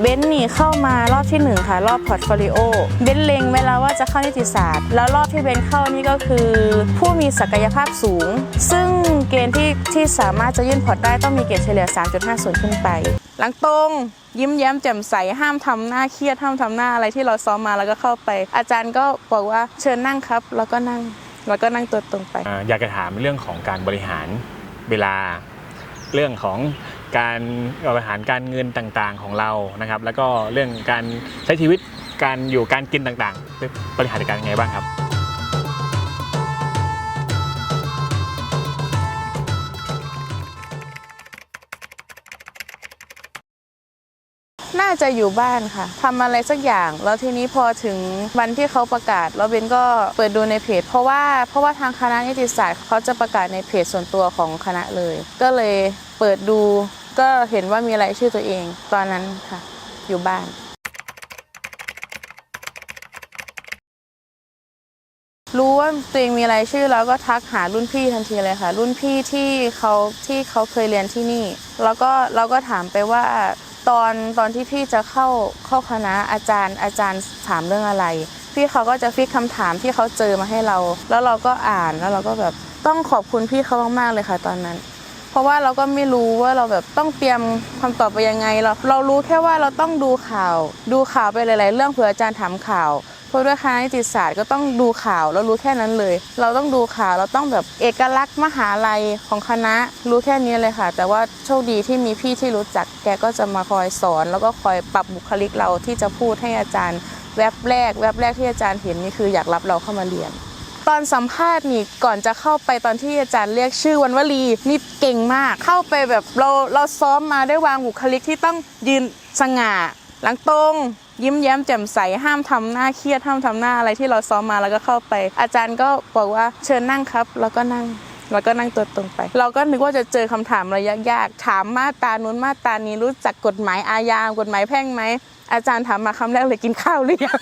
เบนซ์นี่เข้ามารอบที่หนึ่งค่ะรอบพอร์ตโฟลิโอเบนซ์เล็งเวแลาว่าจะเข้านิติศาสตร์ แล้วรอบที่เบนซ์เข้านี่ก็คือ ผู้มีศักยภาพสูง ซึ่งเกณฑ์ที่ที่สามารถจะยื่นพอร์ตได้ต้องมีเกรดเฉลี่ย 3.50 ขึ้นไป หลังตรงยิ้มแย้มแจ่มใสห้ามทำหน้าเครียดห้ามทำหน้าอะไรที่เราซ้อมมาแล้วก็เข้าไป อาจารย์ก็บอกว่าเชิญนั่งครับ แล้วก็นั่งแล้วก็นั่งตัวตรงไปอ่าอยากจะถามเรื่องของการบริหารเวลาเรื่องของ การบริหารการเงินต่างๆของเรานะครับ แล้วก็เรื่องการใช้ชีวิตการอยู่การกินต่างๆบริหารจัดการยังไงบ้างครับ น่าจะอยู่บ้านค่ะทำอะไรสักอย่าง แล้วทีนี้พอถึงวันที่เขาประกาศ แล้วเบนก็เปิดดูในเพจ เพราะว่าเพราะว่าทางคณะนิติศาสตร์เขาจะประกาศในเพจส่วนตัวของคณะเลย ก็เลยเปิดดู ก็เห็นว่ามีรายชื่อตัวเอง ตอนนั้นค่ะ อยู่บ้านรู้ว่าตัวเองมีรายชื่อแล้วก็ทักหารุ่นพี่ทันทีเลยค่ะ รุ่นพี่ที่เขาที่เขาเคยเรียนที่นี่ แล้วก็เราก็ถามไปว่าตอนตอนที่พี่จะเข้าเข้าคณะอาจารย์ อาจารย์ถามเรื่องอะไร พี่เขาก็จะฟิกคำถามที่เขาเจอมาให้เรา แล้วเราก็อ่านแล้วเราก็แบบต้องขอบคุณพี่เขามากๆเลยค่ะ ตอนนั้น เพราะว่าเราก็ไม่รู้ว่าเราแบบต้องเตรียมคำตอบไปยังไงเราเรารู้แค่ว่าเราต้องดูข่าว ดูข่าวไปหลาย ๆ เรื่องเผื่ออาจารย์ถามข่าวเพราะด้วยคณะนิติศาสตร์ก็ต้องดูข่าวแล้วรู้แค่นั้นเลย เราต้องดูข่าวเราต้องแบบเอกลักษณ์มหาลัยของคณะรู้แค่นี้เลยค่ะ แต่ว่าโชคดีที่มีพี่ที่รู้จัก แกก็จะมาคอยสอน แล้วก็คอยปรับบุคลิกเราที่จะพูดให้อาจารย์ แวบแรก แวบแรกที่อาจารย์เห็นนี่คืออยากรับเราเข้ามาเรียน ตอนสัมภาษณ์นี่ก่อนจะเข้าไปตอนที่อาจารย์เรียกชื่อวันวลีนี่เก่งมาก เข้าไปแบบเราเราซ้อมมาได้วางบุคลิกที่ต้องยืนสง่า หลังตรงยิ้มแย้มแจ่มใสห้ามทำหน้าเครียดห้ามทำหน้าอะไรที่เราซ้อมมาแล้วก็เข้าไป อาจารย์ก็บอกว่าเชิญนั่งครับ แล้วก็นั่งแล้วก็นั่งตัวตรงไป เราก็นึกว่าจะเจอคำถามระยะยากๆถามมาตานู้นมาตานี้รู้จักกฎหมายอาญากฎหมายแพ่งไหมอาจารย์ถามมาคำแรกเลยกินข้าวหรือยัง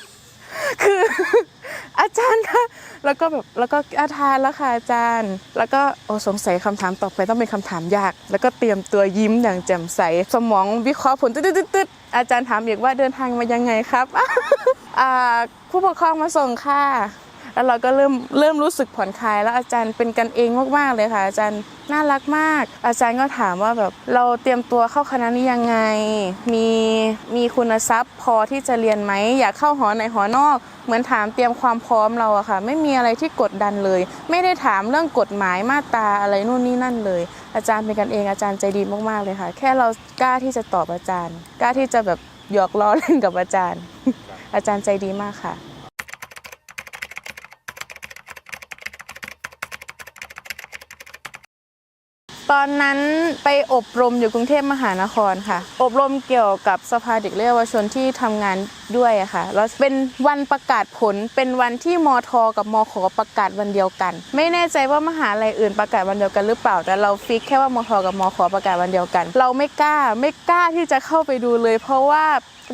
คือ อาจารย์คะแล้วก็แบบแล้วก็อาทานแล้วค่ะอาจารย์ แล้วก็โอ้สงสัยคำถามต่อไปต้องเป็นคำถามยาก แล้วก็เตรียมตัวยิ้มอย่างแจ่มใส สมองวิเคราะห์ผลตึ๊ดตึ๊ดตืดอาจารย์ถามอีกว่าเดินทางมายังไงครับผู้ปกครองมาส่งค่ะ แล้วเราก็เริ่มเริ่มรู้สึกผ่อนคลาย แล้วอาจารย์เป็นกันเองมากๆเลยค่ะ อาจารย์น่ารักมาก อาจารย์ก็ถามว่าแบบเราเตรียมตัวเข้าคณะนี้ยังไง มีมีคุณทรัพย์พอที่จะเรียนไหมอยากเข้าหอไหนหอนอก เหมือนถามเตรียมความพร้อมเราอะค่ะ ไม่มีอะไรที่กดดันเลย ไม่ได้ถามเรื่องกฎหมายมาตราอะไรนู่นนี่นั่นเลย อาจารย์เป็นกันเองอาจารย์ใจดีมากๆเลยค่ะ แค่เรากล้าที่จะตอบอาจารย์ กล้าที่จะแบบหยอกล้อเล่นกับอาจารย์ อาจารย์ใจดีมากค่ะ ตอนนั้นไปอบรมอยู่กรุงเทพมหานครค่ะ อบรมเกี่ยวกับสภาเด็กและเยาวชนที่ทำงานด้วยอะค่ะแล้วเป็นวันประกาศผลเป็นวันที่มทกับมขประกาศวันเดียวกัน ไม่แน่ใจว่ามหาลัยอื่นประกาศวันเดียวกันหรือเปล่า แต่เราฟิกแค่ว่ามทกับมขประกาศวันเดียวกัน เราไม่กล้าไม่กล้าที่จะเข้าไปดูเลย เพราะว่า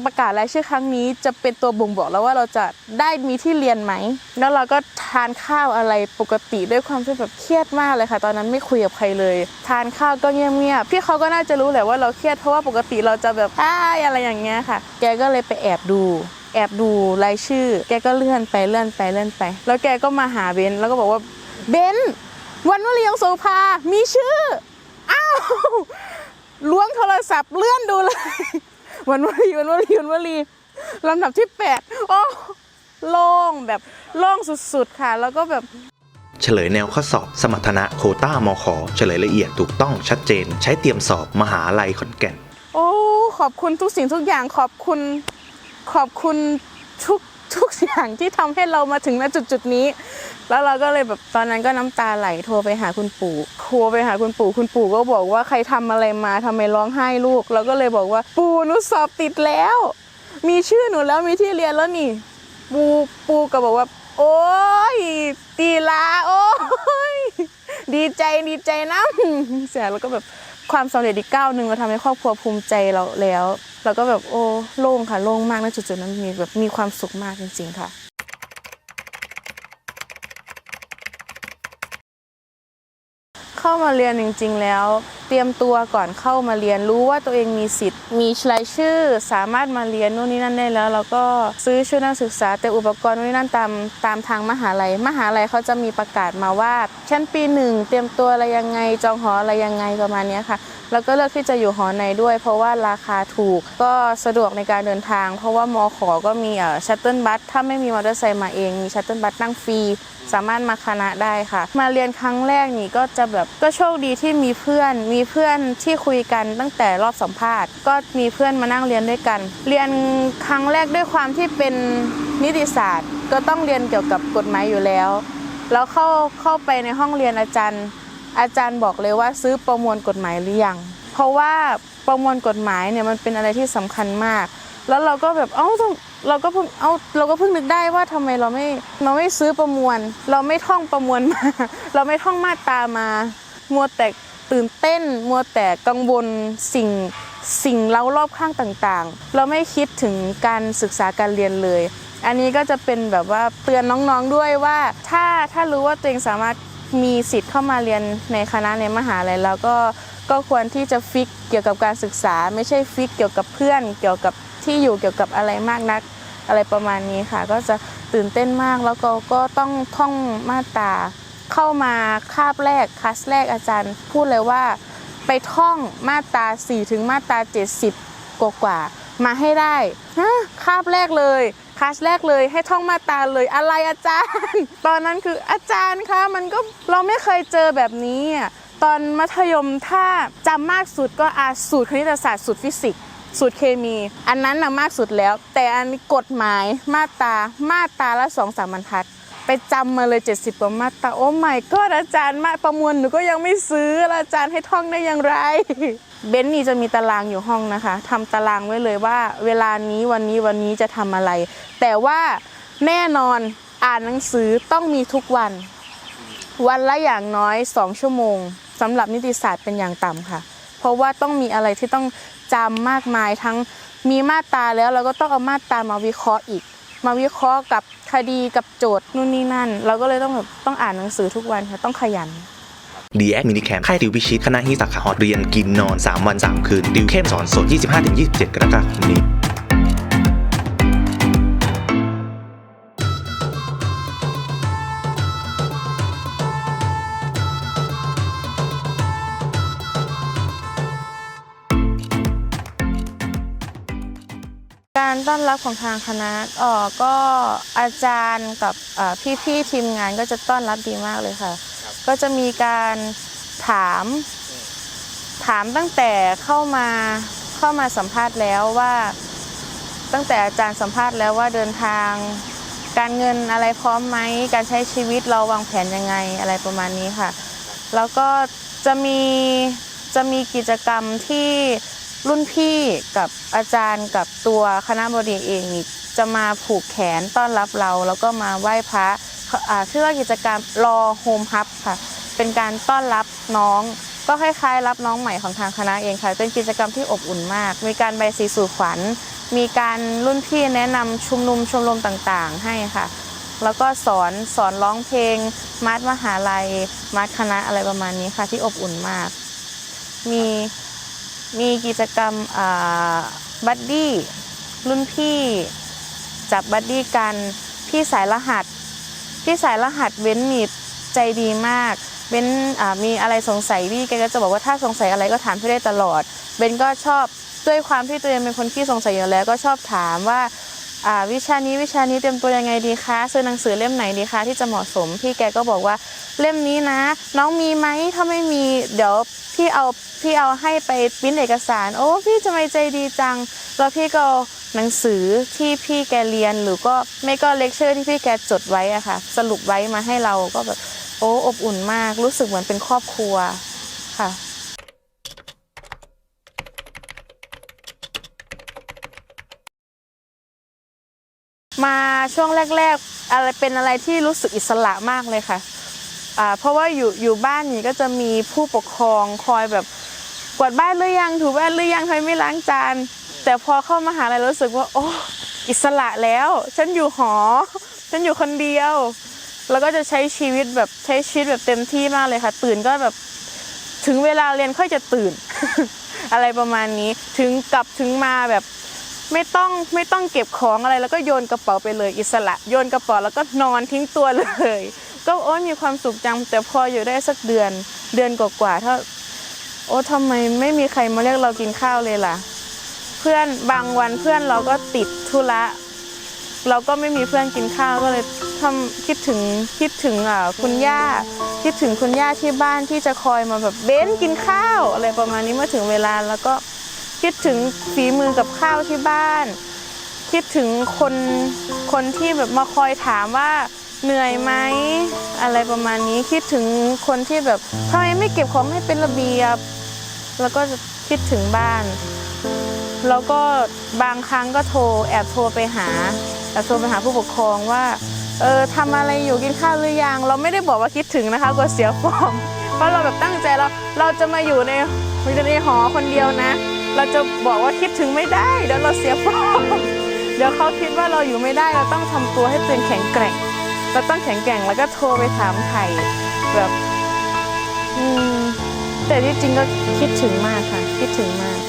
ประกาศรายชื่อครั้งนี้จะเป็นตัวบ่งบอกแล้วว่าเราจะได้มีที่เรียนไหม แล้วเราก็ทานข้าวอะไรปกติด้วยความที่แบบเครียดมากเลยค่ะ ตอนนั้นไม่คุยกับใครเลย ทานข้าวก็เงียบๆพี่เขาก็น่าจะรู้แหละว่าเราเครียดเพราะว่าปกติเราจะแบบอ้ายอะไรอย่างเงี้ยค่ะ แกก็เลยไปแอบดูแอบดูรายชื่อ แกก็เลื่อนไปเลื่อนไปเลื่อนไป แล้วแกก็มาหาเบนแล้วก็บอกว่าเบนวันวลียงโสภา มีชื่อ อ้าวล้วงโทรศัพท์เลื่อนดูเลย วันวลีวันวลีวันวลีลำดับที่แปดโอ้โล่งแบบโล่งสุดๆค่ะ แล้วก็แบบเฉลยแนวข้อสอบสมรรถนะโควต้ามขเฉลยละเอียดถูกต้องชัดเจน ใช้เตรียมสอบมหาลัยขอนแก่น โอ้ ขอบคุณทุกสิ่งทุกอย่างขอบคุณ ขอบคุณทุก ทุกอย่างที่ทำให้เรามาถึงณจุดจุดนี้ แล้วเราก็เลยแบบตอนนั้นก็น้ำตาไหลโทรไปหาคุณปู่โทรไปหาคุณปู่ คุณปู่ก็บอกว่าใครทำอะไรมาทำไมร้องไห้ลูก เราก็เลยบอกว่าปู่หนูสอบติดแล้ว มีชื่อหนูแล้วมีที่เรียนแล้วนี่ ปู่ปู่ก็บอกว่า โอ้ยตีลาโอ้ยดีใจดีใจนะเสียแล้วก็แบบความสำเร็จอีกก้าวหนึ่งเราทำให้ครอบครัวภูมิใจเราแล้ว เราก็แบบโอ้โล่งค่ะโล่งมากในจุดๆนั้นมีแบบมีความสุขมากจริง ๆ ค่ะเข้ามาเรียนจริง ๆ แล้ว เตรียมตัวก่อนเข้ามาเรียนรู้ว่าตัวเองมีสิทธิ์ มีรายชื่อสามารถมาเรียนนู่นนี่นั่นได้แล้ว แล้วก็ซื้อชุดนักศึกษา แต่อุปกรณ์นู่นนี่นั่นตามตามทางมหาลัย มหาลัยเขาจะมีประกาศมาว่าชั้นปีหนึ่งเตรียมตัวอะไรยังไงจองหออะไรยังไงประมาณนี้ค่ะ แล้วก็เลือกที่จะอยู่หอในด้วย เพราะว่าราคาถูกก็สะดวกในการเดินทาง เพราะว่ามอขอก็มีเอ่อชัตเติลบัสถ้าไม่มีมอเตอร์ไซค์มาเองมีชัตเติลบัสนั่งฟรีสามารถมาคณะได้ค่ะ มาเรียนครั้งแรกนี่ก็จะแบบก็โชคดีที่มีเพื่อน มีเพื่อนที่คุยกันตั้งแต่รอบสัมภาษณ์ ก็มีเพื่อนมานั่งเรียนด้วยกัน เรียนครั้งแรกด้วยความที่เป็นนิติศาสตร์ ก็ต้องเรียนเกี่ยวกับกฎหมายอยู่แล้ว แล้วเข้าเข้าไปในห้องเรียนอาจารย์ อาจารย์บอกเลยว่าซื้อประมวลกฎหมายหรือยัง เพราะว่าประมวลกฎหมายเนี่ยมันเป็นอะไรที่สำคัญมาก แล้วเราก็แบบเอ้าเราก็เพิ่งเอ้าเราก็เพิ่งนึกได้ว่าทำไมเราไม่เราไม่ซื้อประมวล เราไม่ท่องประมวลมา เราไม่ท่องมาตรามามัวแต่ตื่นเต้น มัวแต่กังวลสิ่งสิ่งเล้ารอบข้างต่างๆ เราไม่คิดถึงการศึกษาการเรียนเลย อันนี้ก็จะเป็นแบบว่าเตือนน้องๆด้วยว่าถ้าถ้ารู้ว่าตัวเองสามารถ มีสิทธิ์เข้ามาเรียนในคณะในมหาลัยแล้วก็ก็ควรที่จะฟิกเกี่ยวกับการศึกษา ไม่ใช่ฟิกเกี่ยวกับเพื่อน เกี่ยวกับที่อยู่เกี่ยวกับอะไรมากนักอะไรประมาณนี้ค่ะ ก็จะตื่นเต้นมากแล้วก็ก็ต้องท่องมาตาเข้ามาคาบแรกคลาสแรกอาจารย์ พูดเลยว่าไปท่องมาตา4ถึงมาตา 70กว่ากว่ามาให้ได้ฮะคาบแรกเลย คลาสแรกเลยให้ท่องมาตาเลยอะไรอาจารย์ ตอนนั้นคืออาจารย์คะมันก็เราไม่เคยเจอแบบนี้ตอนมัธยมถ้าจำมากสุดก็อาสูตรคณิตศาสตร์สูตรฟิสิกส์สูตรเคมี อันนั้นนะมากสุดแล้ว แต่อันนี้กฎหมายมาตรามาตราละสองสามบรรทัด ไปจำมาเลย 70กว่ามาตราโอ้ไม่ก็อาจารย์มาประมวลหนูก็ยังไม่ซื้ออาจารย์ให้ท่องได้อย่างไร เบนนี่จะมีตารางอยู่ห้องนะคะทำตารางไว้เลยว่า เวลานี้วันนี้วันนี้จะทำอะไร แต่ว่าแน่นอนอ่านหนังสือต้องมีทุกวัน วันละอย่างน้อย2ชั่วโมงสำหรับนิติศาสตร์เป็นอย่างต่ำค่ะ เพราะว่าต้องมีอะไรที่ต้องจำมากมายทั้งมีมาตราแล้วเราก็ต้องเอามาตรามาวิเคราะห์อีก มาวิเคราะห์กับคดีกับโจทย์นู่นนี่นั่น เราก็เลยต้องแบบต้องอ่านหนังสือทุกวันค่ะต้องขยันดีแอคมินิแคมค่ายติวพิชิตคณะฮิสาขาฮอเรียนกินนอน 3 วัน 3 คืนติวเข้มสอนสด 25-27 กรกฎาคมนี้ การต้อนรับของทางคณะออก็อาจารย์กับพี่ๆทีมงานก็จะต้อนรับดีมากเลยค่ะ ก็จะมีการถามถามตั้งแต่เข้ามาเข้ามาสัมภาษณ์แล้วว่า ตั้งแต่อาจารย์สัมภาษณ์แล้วว่าเดินทาง การเงินอะไรพร้อมไหมการใช้ชีวิตเราวางแผนยังไงอะไรประมาณนี้ค่ะ แล้วก็จะมีจะมีกิจกรรมที่ รุ่นพี่กับอาจารย์กับตัวคณะบดีเองนี่จะมาผูกแขนต้อนรับเรา แล้วก็มาไหว้พระชื่อว่ากิจกรรมรอโฮมฮับค่ะ เป็นการต้อนรับน้องก็คล้ายๆรับน้องใหม่ของทางคณะเองค่ะ เป็นกิจกรรมที่อบอุ่นมาก มีการใบสีสู่ขวัญ มีการรุ่นพี่แนะนำชุมนุมชมรมต่างๆ ให้ค่ะ แล้วก็สอนสอนร้องเพลง มาร์มหาลัย มาร์คณะอะไรประมาณนี้ค่ะที่อบอุ่นมาก มี มีกิจกรรมบัดดี้รุ่นพี่จับบัดดี้กันพี่สายรหัส พี่สายรหัสเว้นมีใจดีมากเบ้นมีอะไรสงสัยพี่แกก็จะบอกว่าถ้าสงสัยอะไรก็ถามพี่ได้ตลอดเบนก็ชอบด้วยความที่ตัวเองเป็นคนที่สงสัยอยู่แล้ว ก็ชอบถามว่า วิชานี้วิชานี้เตรียมตัวยังไงดีคะซื้อหนังสือเล่มไหนดีคะที่จะเหมาะสม พี่แกก็บอกว่าเล่มนี้นะ น้องมีไหมถ้าไม่มีเดี๋ยวพี่เอาพี่เอาให้ไปปริ้นเอกสาร โอ้พี่จะไม่ใจดีจัง แล้วพี่ก็หนังสือที่พี่แกเรียนหรือก็ไม่ก็เลคเชอร์ที่พี่แกจดไว้อะค่ะ สรุปไว้มาให้เราก็แบบโอ้อบอุ่นมากรู้สึกเหมือนเป็นครอบครัวค่ะ มาช่วงแรกๆอะไรเป็นอะไรที่รู้สึกอิสระมากเลยค่ะอ่าเพราะว่าอยู่อยู่บ้านนี้ก็จะมีผู้ปกครองคอยแบบกวาดบ้านหรือยังถูบ้านหรือยังทำไมไม่ล้างจานแต่พอเข้ามาหาลัยรู้สึกว่า โอ้อิสระแล้ว ฉันอยู่หอ ฉันอยู่คนเดียว แล้วก็จะใช้ชีวิตแบบใช้ชีวิตแบบเต็มที่มากเลยค่ะ ตื่นก็แบบถึงเวลาเรียนค่อยจะตื่น อะไรประมาณนี้ ถึงกลับถึงมาแบบ ไม่ต้องไม่ต้องเก็บของอะไรแล้วก็โยนกระเป๋าไปเลยอิสระ โยนกระเป๋าแล้วก็นอนทิ้งตัวเลย ก็โอ้ยมีความสุขจังแต่พออยู่ได้สักเดือนเดือนกว่าๆถ้าโอ้ทำไมไม่มีใครมาเรียกเรากินข้าวเลยล่ะ เพื่อนบางวันเพื่อนเราก็ติดธุระเราก็ไม่มีเพื่อนกินข้าวก็เลยทำคิดถึงคิดถึงอ่าคุณย่าคิดถึงคุณย่าที่บ้านที่จะคอยมาแบบเบ้นกินข้าวอะไรประมาณนี้เมื่อถึงเวลาแล้วก็ คิดถึงฝีมือกับข้าวที่บ้าน คิดถึงคนคนที่แบบมาคอยถามว่าเหนื่อยไหมอะไรประมาณนี้คิดถึงคนที่แบบทำไมไม่เก็บของให้เป็นระเบียบ แล้วก็คิดถึงบ้าน แล้วก็บางครั้งก็โทรแอบโทรไปหาแอบโทรไปหาผู้ปกครองว่าเออทำอะไรอยู่กินข้าวหรือยัง เราไม่ได้บอกว่าคิดถึงนะคะกลัวเสียฟอร์มเพราะเราแบบตั้งใจเราเราจะมาอยู่ในในหอคนเดียวนะ เราจะบอกว่าคิดถึงไม่ได้เดี๋ยวเราเสียฟอร์มเดี๋ยวเขาคิดว่าเราอยู่ไม่ได้เราต้องทำตัวให้เป็นแข็งแกร่งเราต้องแข็งแกร่งแล้วก็โทรไปถามไทยแบบอืมแต่ที่จริงก็คิดถึงมากค่ะ คิดถึงมาก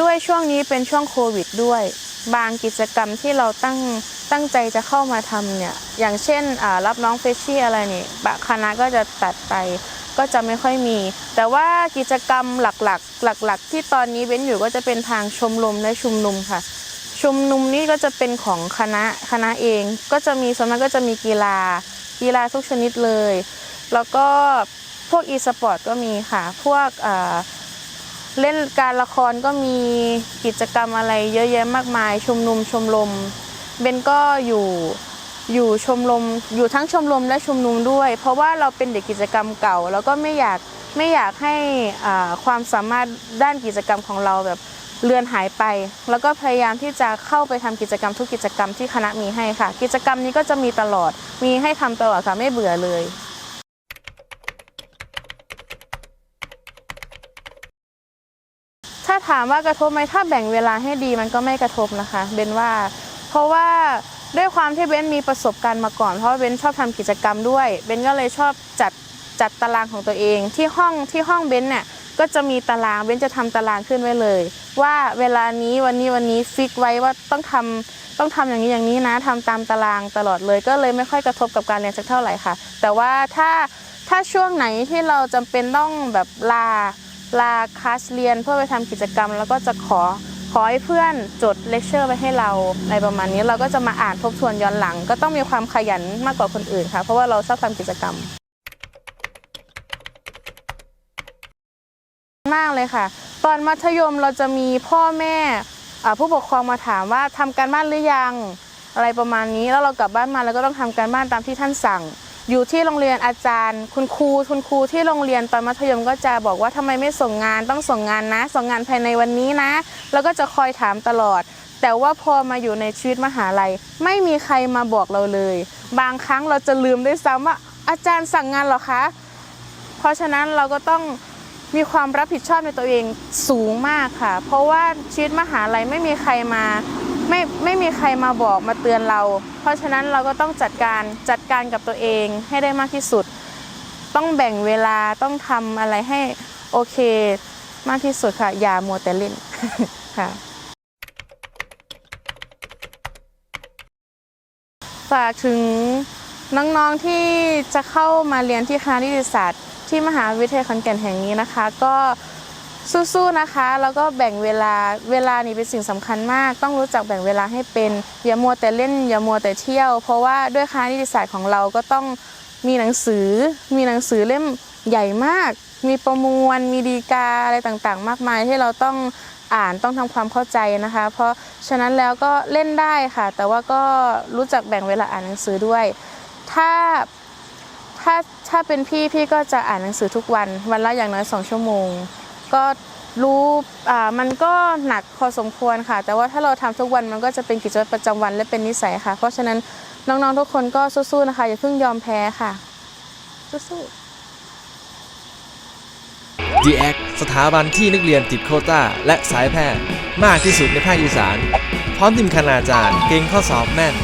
ด้วยช่วงนี้เป็นช่วงโควิดด้วย บางกิจกรรมที่เราตั้งตั้งใจจะเข้ามาทำเนี่ย อย่างเช่นรับน้องเฟชชี่อะไรนี่บะคณะก็จะตัดไปก็จะไม่ค่อยมี แต่ว่ากิจกรรมหลักๆ หลัก ๆ ที่ตอนนี้เว้นอยู่ก็จะเป็นทางชมรมและชุมนุมค่ะ ชุมนุมนี้ก็จะเป็นของคณะคณะเอง ก็จะมีส่วนมากก็จะมีกีฬา กีฬาทุกชนิดเลย แล้วก็พวกอีสปอร์ตก็มีค่ะ พวกอ่า เล่นการละครก็มีกิจกรรมอะไรเยอะแยะมากมาย ชมนุมชมรมเบนก็อยู่อยู่ชมรมอยู่ทั้งชมรมและชมนุมด้วย เพราะว่าเราเป็นเด็กกิจกรรมเก่า แล้วก็ไม่อยากไม่อยากให้อ่าความสามารถด้านกิจกรรมของเราแบบเลือนหายไป แล้วก็พยายามที่จะเข้าไปทำกิจกรรมทุกกิจกรรมที่คณะมีให้ค่ะ กิจกรรมนี้ก็จะมีตลอดมีให้ทำตลอดค่ะไม่เบื่อเลย ถามว่ากระทบไหมถ้าแบ่งเวลาให้ดีมันก็ไม่กระทบนะคะเบนว่า เพราะว่าด้วยความที่เบนมีประสบการณ์มาก่อน เพราะเบนชอบทำกิจกรรมด้วยเบนก็เลยชอบจัดจัดตารางของตัวเอง ที่ห้องที่ห้องเบนเนี่ยก็จะมีตารางเบนจะทำตารางขึ้นไว้เลย ว่าเวลานี้วันนี้วันนี้ฟิกไว้ว่าต้องทำต้องทำอย่างนี้อย่างนี้นะทำตามตารางตลอดเลย ก็เลยไม่ค่อยกระทบกับการเรียนสักเท่าไหร่ค่ะ แต่ว่าถ้าถ้าช่วงไหนที่เราจำเป็นต้องแบบลา ลาคลาสเรียนเพื่อไปทำกิจกรรม แล้วก็จะขอขอให้เพื่อนจดเลคเชอร์ไว้ให้เราอะไรประมาณนี้ เราก็จะมาอ่านทบทวนย้อนหลัง ก็ต้องมีความขยันมากกว่าคนอื่นค่ะ เพราะว่าเราชอบทำกิจกรรม มากเลยค่ะ ตอนมัธยมเราจะมีพ่อแม่ผู้ปกครองมาถามว่าทำการบ้านหรือยังอะไรประมาณนี้แล้วเรากลับบ้านมาแล้วก็ต้องทำการบ้านตามที่ท่านสั่ง อยู่ที่โรงเรียนอาจารย์ คุณครูคุณครูที่โรงเรียนตอนมัธยมก็จะบอกว่าทำไมไม่ส่งงานต้องส่งงานนะ ส่งงานภายในวันนี้นะ แล้วก็จะคอยถามตลอด แต่ว่าพอมาอยู่ในชีวิตมหาลัย ไม่มีใครมาบอกเราเลย บางครั้งเราจะลืมด้วยซ้ำว่าอาจารย์สั่งงานหรอคะ เพราะฉะนั้นเราก็ต้องมีความรับผิดชอบในตัวเองสูงมากค่ะ เพราะว่าชีวิตมหาลัยไม่มีใครมา ไม่ไม่มีใครมาบอกมาเตือนเรา เพราะฉะนั้นเราก็ต้องจัดการจัดการกับตัวเองให้ได้มากที่สุด ต้องแบ่งเวลาต้องทำอะไรให้โอเคมากที่สุดค่ะ อย่ามัวแต่เล่นค่ะฝากถึงน้องๆที่จะเข้ามาเรียนที่คณะนิติศาสตร์ ที่มหาวิทยาลัยขอนแก่นแห่งนี้นะคะ ก็ สู้ๆนะคะ แล้วก็แบ่งเวลาเวลานี่เป็นสิ่งสำคัญมาก ต้องรู้จักแบ่งเวลาให้เป็นอย่ามัวแต่เล่นอย่ามัวแต่เที่ยว เพราะว่าด้วยคณะนิติศาสตร์ของเราก็ต้องมีหนังสือ มีหนังสือเล่มใหญ่มาก มีประมวล มีดีกาอะไรต่างๆ มากมายที่เราต้องอ่านต้องทำความเข้าใจนะคะ เพราะฉะนั้นแล้วก็เล่นได้ค่ะ แต่ว่าก็รู้จักแบ่งเวลาอ่านหนังสือด้วย ถ้าถ้าถ้าเป็นพี่พี่ก็จะอ่านหนังสือทุกวัน วันละอย่างน้อยสองชั่วโมง ก็รู้อ่ามันก็หนักพอสมควรค่ะ แต่ว่าถ้าเราทำทุกวันมันก็จะเป็นกิจวัตรประจำวันและเป็นนิสัยค่ะ เพราะฉะนั้นน้องๆทุกคนก็สู้ๆนะคะ อย่าเพิ่งยอมแพ้ค่ะ สู้ๆ d a c สถาบันที่นักเรียนติดโคต้า และสายแพทย์ มากที่สุดในภาคอีสาน พร้อมทีมคณาจารย์ เก่งข้อสอบแม่น